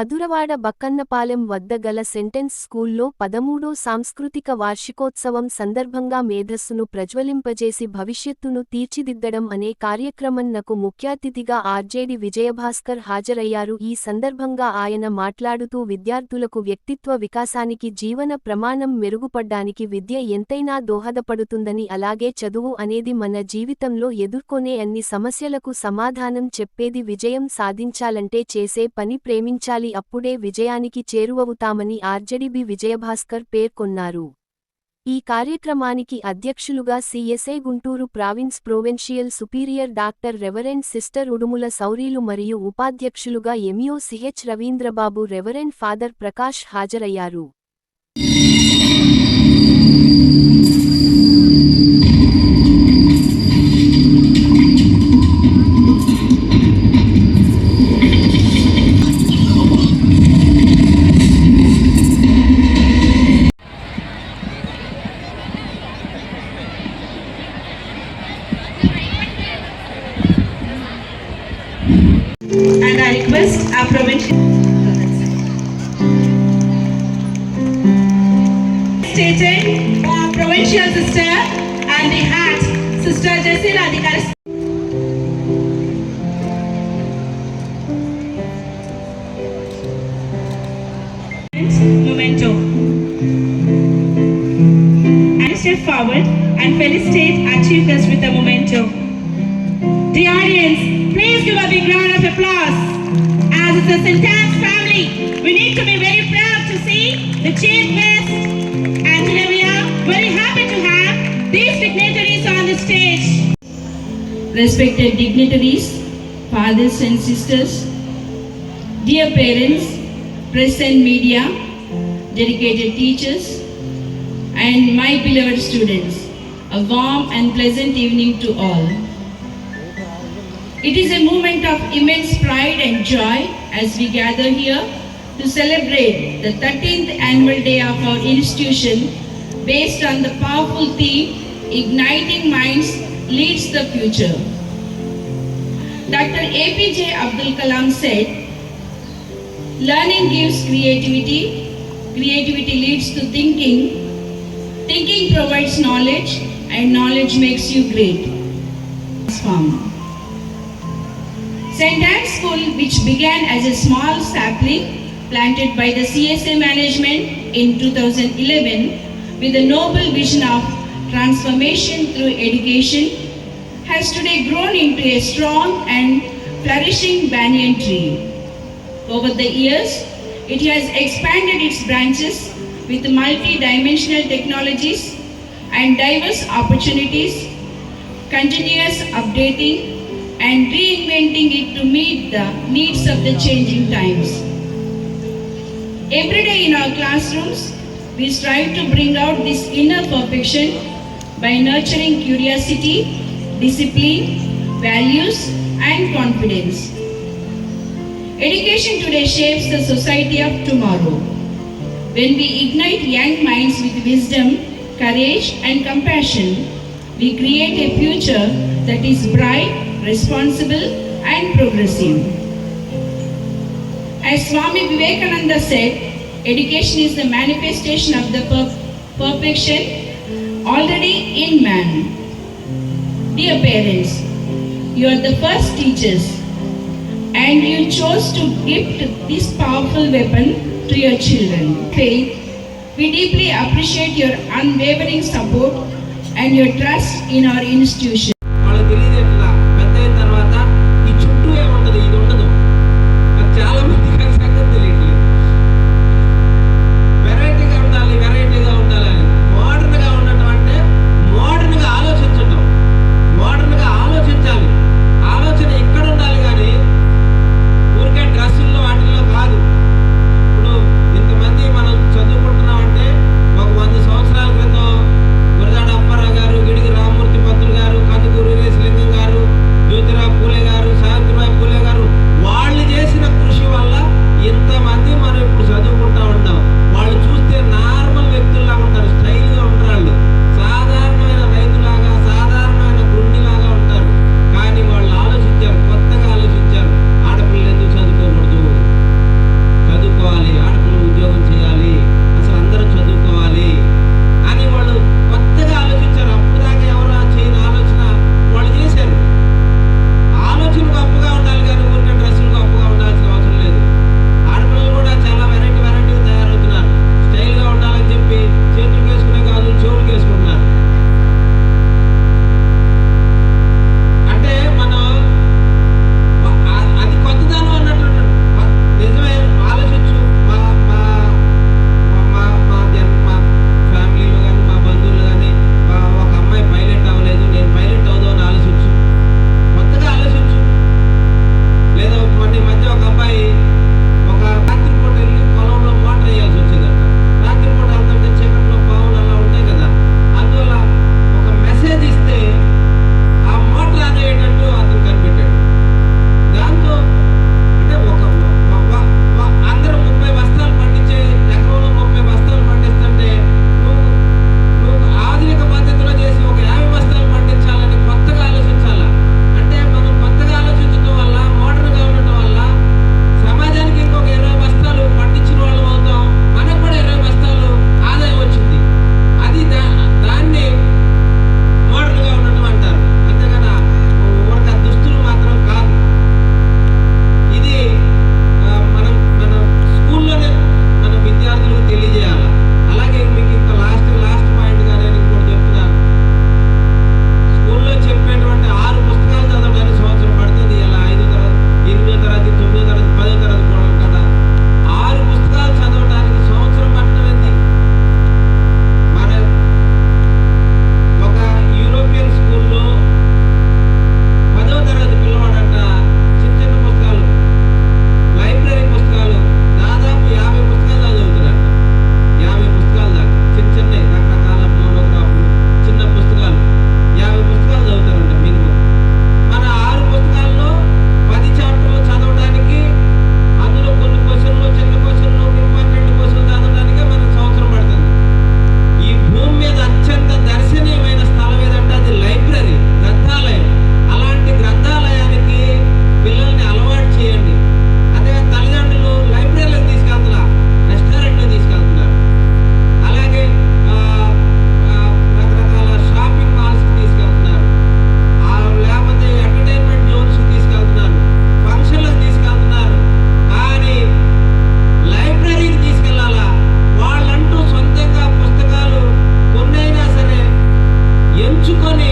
మధురవాడ బక్కన్నపాలెం వద్ద గల సెంటెన్స్ స్కూల్లో పదమూడో సాంస్కృతిక వార్షికోత్సవం సందర్భంగా మేధస్సును ప్రజ్వలింపజేసి భవిష్యత్తును తీర్చిదిద్దడం అనే కార్యక్రమన్నకు ముఖ్యాతిథిగా ఆర్జేడి విజయభాస్కర్ హాజరయ్యారు. ఈ సందర్భంగా ఆయన మాట్లాడుతూ విద్యార్థులకు వ్యక్తిత్వ వికాసానికి జీవన ప్రమాణం మెరుగుపడ్డానికి విద్య ఎంతైనా దోహదపడుతుందని అలాగే చదువు అనేది మన జీవితంలో ఎదుర్కొనే అన్ని సమస్యలకు సమాధానం చెప్పేది విజయం సాధించాలంటే చేసే పని ప్రేమించాలి. అప్పుడే విజయానికి చేరువవుతామని ఆర్జడిబి విజయభాస్కర్ పేర్కొన్నారు. ఈ కార్యక్రమానికి అధ్యక్షులుగా CSI Guntur province provincial superior doctor reverend sister Udumula Sowrilu మరియు ఉపాధ్యక్షులుగా MEO CH Ravindrababu reverend father Prakash హాజరయ్యారు. Our provincial stated our provincial sister and the hat, Sister correspondent. Memento. And step forward and felicitate our chief guest with a memento. As it's a Sentence family, we need to be very proud to see the chief guest. And today we are very happy to have these dignitaries on the stage. Respected dignitaries, fathers and sisters, dear parents, press and media, dedicated teachers, and my beloved students, a warm and pleasant evening to all. It is a moment of immense pride and joy as we gather here to celebrate the 13th annual day of our institution based on the powerful theme Igniting Minds Leads the Future. Dr. APJ Abdul Kalam said, Learning gives creativity, creativity leads to thinking, thinking provides knowledge, and knowledge makes you great. St. Anne's School, which began as a small sapling planted by the CSA management in 2011 with the noble vision of transformation through education, has today grown into a strong and flourishing banyan tree. Over the years, it has expanded its branches with multi-dimensional technologies and diverse opportunities, continuous updating and reinventing it to meet the needs of the changing times. Every day in our classrooms, we strive to bring out this inner perfection by nurturing curiosity, discipline, values, and confidence. Education today shapes the society of tomorrow. When we ignite young minds with wisdom, courage, and compassion, we create a future that is bright, responsible, and progressive. As Swami Vivekananda said, education is the manifestation of the per- perfection already in man. Dear parents, you are the first teachers and you chose to gift this powerful weapon to your children. Faith, we deeply appreciate your unwavering support and your trust in our institution. কিছুক্ষণে